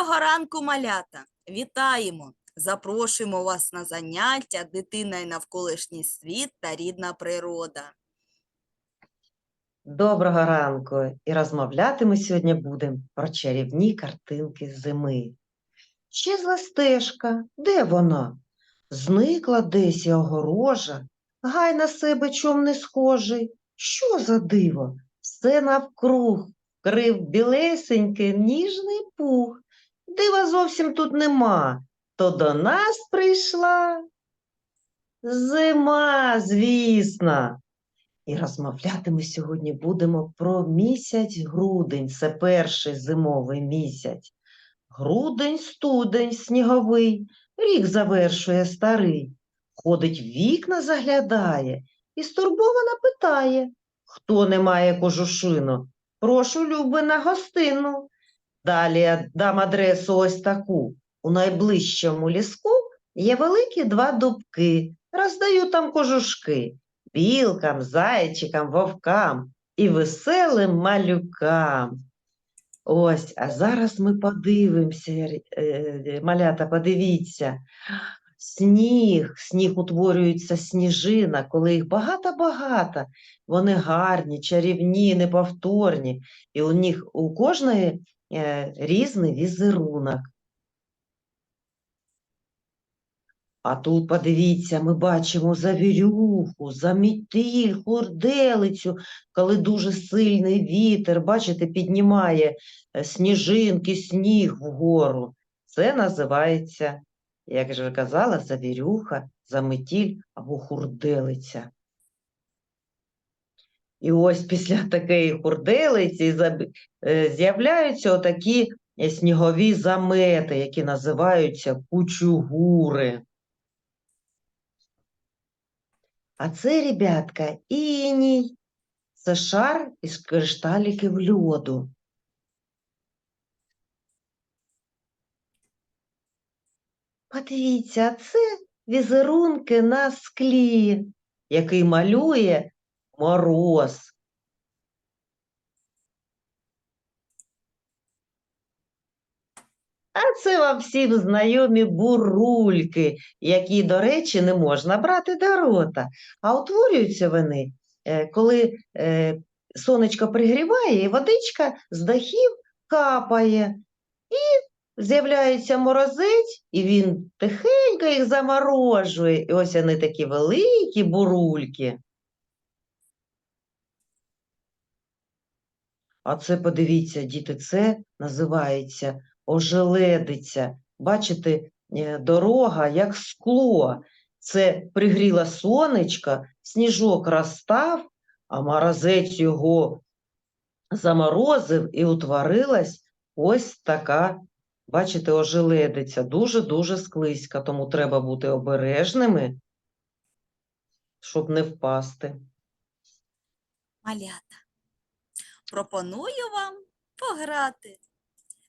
Доброго ранку, малята! Вітаємо! Запрошуємо вас на заняття Дитина і навколишній світ та рідна природа. Доброго ранку! І розмовляти ми сьогодні будемо про чарівні картинки зими. Щезла стежка, де вона? Зникла десь і огорожа, гай на себе чом не схожий. Що за диво? Все навкруг крив білесенький ніжний пух. Дива зовсім тут нема, то до нас прийшла зима, звісно. І розмовляти ми сьогодні будемо про місяць грудень. Це перший зимовий місяць. Грудень, студень, сніговий, рік завершує старий. Ходить в вікна заглядає і стурбовано питає, хто не має кожушину, прошу люби на гостину. Далі дам адресу ось таку. У найближчому ліску є великі два дубки, роздаю там кожушки білкам, зайчикам, вовкам і веселим малюкам. Ось, а зараз ми подивимося, е, малята, подивіться. Сніг, сніг утворюється сніжина, коли їх багато-багато. Вони гарні, чарівні, неповторні, і у них у кожної е, різний візерунок. А тут, подивіться, ми бачимо завірюху, замітиль, хурделицю, коли дуже сильний вітер, бачите, піднімає е, сніжинки, сніг вгору. Це називається, як же казала, завірюха, заметіль або хурделиця. І ось після такої хурделиці е, з'являються отакі е, снігові замети, які називаються кучугури. А це, ребятка, іній. Це шар із кришталіків льоду. Подивіться, це візерунки на склі, який малює мороз. А це вам всім знайомі бурульки, які, до речі, не можна брати до рота. А утворюються вони, е, коли е, сонечко пригріває, і водичка з дахів капає. І з'являється морозець, і він тихенько їх заморожує. І ось вони такі великі бурульки. А це, подивіться, діти, це називається ожеледиця. Бачите, е, дорога як скло. Це пригріло сонечко, сніжок розстав, а морозець його заморозив і утворилась ось така, бачите, ожеледиця. Дуже-дуже склизька, тому треба бути обережними, щоб не впасти. Малята, пропоную вам пограти.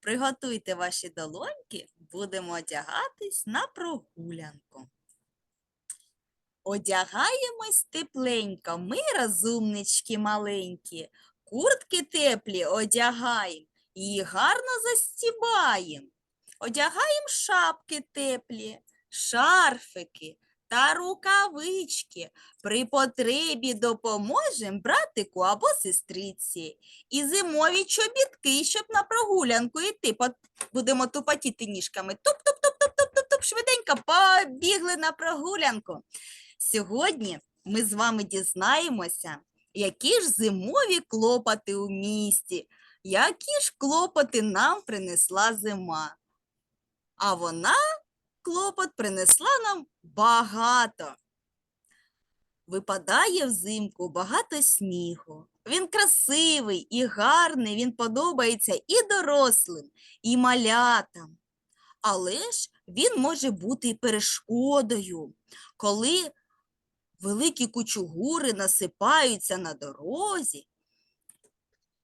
Приготуйте ваші долоньки, будемо одягатись на прогулянку. Одягаємось тепленько, ми розумнички маленькі, куртки теплі одягаємо і гарно застібаємо. Одягаємо шапки теплі, шарфики та рукавички. При потребі допоможемо братику або сестриці. І зимові чобітки, щоб на прогулянку йти. Будемо тупотіти ніжками. Туп-туп-туп-туп-туп-туп, швиденько побігли на прогулянку. Сьогодні ми з вами дізнаємося, які ж зимові клопоти у місті, які ж клопоти нам принесла зима. А вона клопот принесла нам багато. Випадає взимку багато снігу. Він красивий і гарний, він подобається і дорослим, і малятам. Але ж він може бути і перешкодою, коли великі кучугури насипаються на дорозі.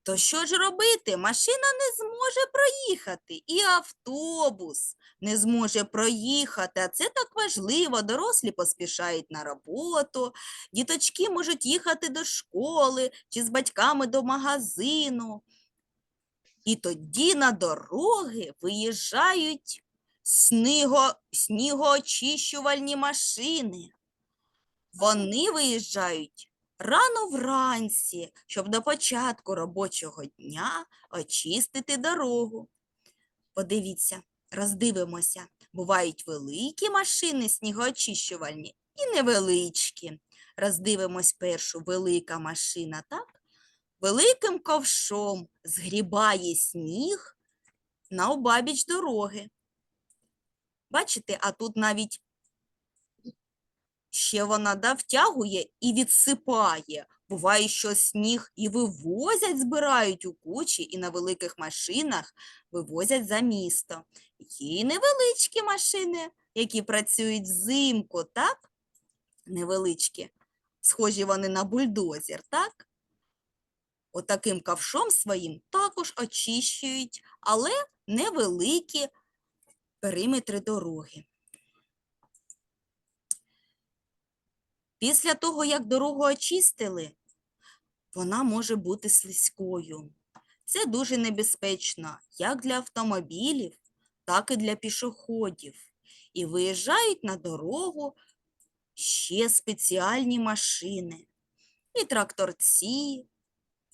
То що ж робити? Машина не зможе проїхати, і автобус не зможе проїхати. А це так важливо. Дорослі поспішають на роботу, діточки можуть їхати до школи чи з батьками до магазину. І тоді на дороги виїжджають сниго, снігоочищувальні машини. Вони виїжджають рано вранці, щоб до початку робочого дня очистити дорогу. Подивіться, роздивимося. Бувають великі машини снігоочищувальні і невеличкі. Роздивимось першу велика машина, так? Великим ковшом згрібає сніг на обабіч дороги. Бачите, а тут навіть ще вона да, втягує і відсипає. Буває, що сніг і вивозять, збирають у кучі і на великих машинах вивозять за місто. Є невеличкі машини, які працюють взимку, так? Невеличкі. Схожі вони на бульдозер, так? Отаким ковшом своїм також очищують, але невеликі периметри дороги. Після того, як дорогу очистили, вона може бути слизькою. Це дуже небезпечно як для автомобілів, так і для пішоходів. І виїжджають на дорогу ще спеціальні машини, і тракторці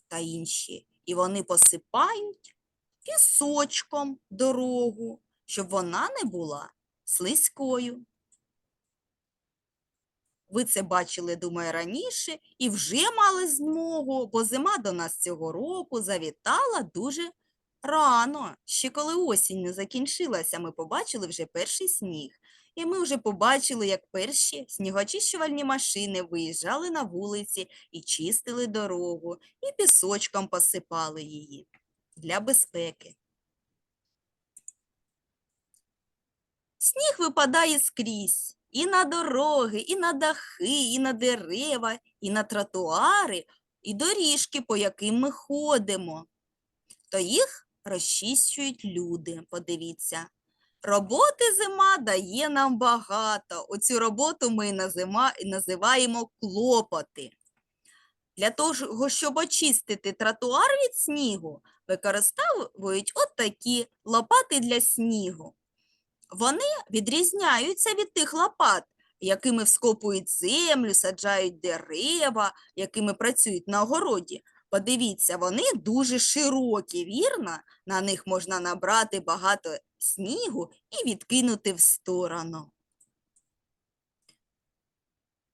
та інші. І вони посипають пісочком дорогу, щоб вона не була слизькою. Ви це бачили, думаю, раніше і вже мали змогу, бо зима до нас цього року завітала дуже рано. Ще коли осінь не закінчилася, ми побачили вже перший сніг. І ми вже побачили, як перші снігоочищувальні машини виїжджали на вулиці і чистили дорогу, і пісочком посипали її для безпеки. Сніг випадає скрізь і на дороги, і на дахи, і на дерева, і на тротуари, і доріжки, по яким ми ходимо. То їх розчищують люди, подивіться. Роботи зима дає нам багато. Оцю роботу ми називаємо клопоти. Для того, щоб очистити тротуар від снігу, використовують от такі лопати для снігу. Вони відрізняються від тих лопат, якими вскопують землю, саджають дерева, якими працюють на огороді. Подивіться, вони дуже широкі, вірно? На них можна набрати багато снігу і відкинути в сторону.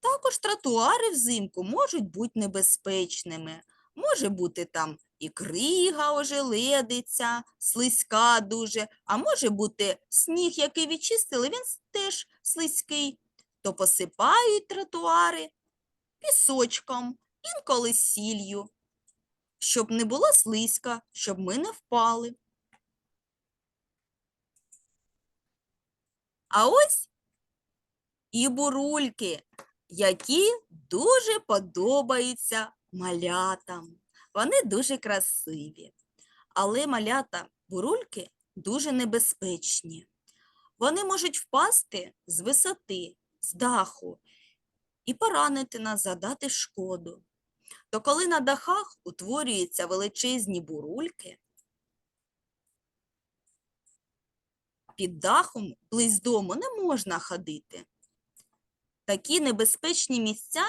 Також тротуари взимку можуть бути небезпечними. Може бути там і крига ожеледиця, слизька дуже, а може бути сніг, який відчистили, він теж слизький. То посипають тротуари пісочком, інколи сіллю, щоб не було слизька, щоб ми не впали. А ось і бурульки, які дуже подобаються малятам. Вони дуже красиві. Але малята бурульки дуже небезпечні. Вони можуть впасти з висоти, з даху і поранити нас, задати шкоду. То коли на дахах утворюються величезні бурульки, під дахом близь дому не можна ходити. Такі небезпечні місця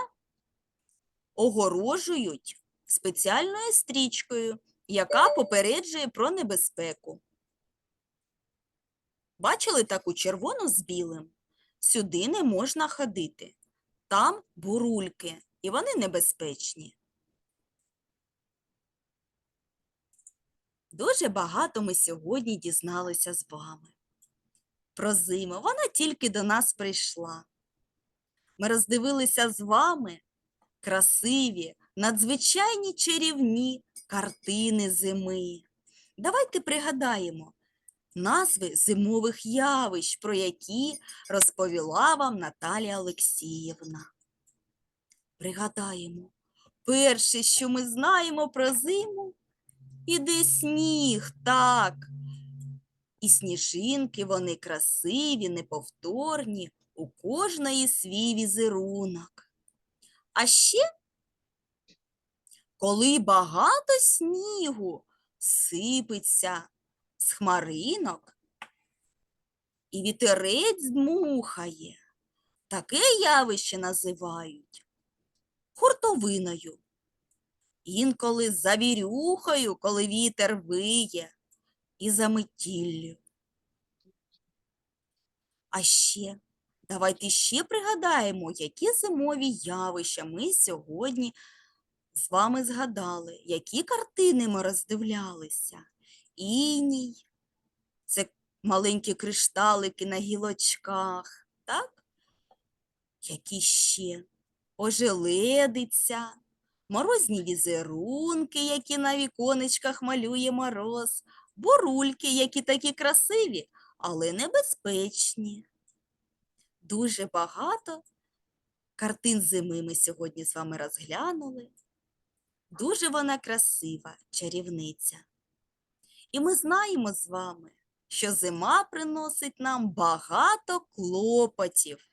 огорожують спеціальною стрічкою, яка попереджує про небезпеку. Бачили таку червону з білим? Сюди не можна ходити. Там бурульки, і вони небезпечні. Дуже багато ми сьогодні дізналися з вами. Про зиму вона тільки до нас прийшла. Ми роздивилися з вами красиві, надзвичайні чарівні картини зими. Давайте пригадаємо назви зимових явищ, про які розповіла вам Наталія Олексіївна. Пригадаємо, перше, що ми знаємо про зиму, іде сніг, так. І сніжинки вони красиві, неповторні, у кожної свій візерунок. А ще, коли багато снігу, сипеться з хмаринок, і вітерець дмухає. Таке явище називають хуртовиною. Інколи завірюхою, коли вітер виє, і за метіллю. А ще давайте ще пригадаємо, які зимові явища ми сьогодні з вами згадали, які картини ми роздивлялися. Іній, це маленькі кришталики на гілочках, так? Які ще? Ожеледиця, морозні візерунки, які на віконечках малює мороз, бурульки, які такі красиві, але небезпечні. Дуже багато картин зими ми сьогодні з вами розглянули. Дуже вона красива, чарівниця. І ми знаємо з вами, що зима приносить нам багато клопотів.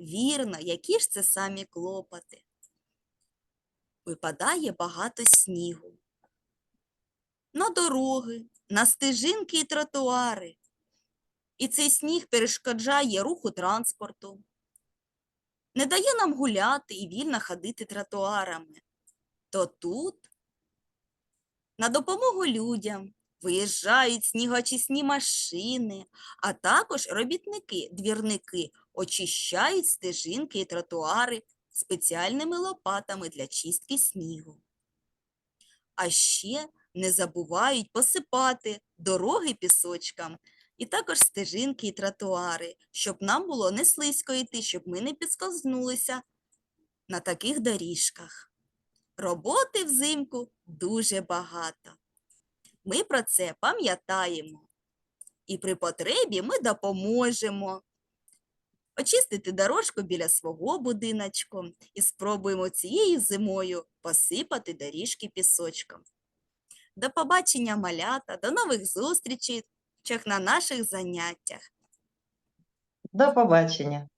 Вірно, які ж це самі клопоти? Випадає багато снігу. На дороги, на стежинки і тротуари. І цей сніг перешкоджає руху транспорту, не дає нам гуляти і вільно ходити тротуарами. То тут на допомогу людям виїжджають снігоочисні машини, а також робітники, двірники очищають стежинки і тротуари спеціальними лопатами для чистки снігу. А ще не забувають посипати дороги пісочком і також стежинки і тротуари, щоб нам було не слизько йти, щоб ми не підскользнулися на таких доріжках. Роботи взимку дуже багато. Ми про це пам'ятаємо. І при потребі ми допоможемо очистити дорожку біля свого будиночку і спробуємо цією зимою посипати доріжки пісочком. До побачення, малята, до нових зустрічей на наших заняттях. До побачення.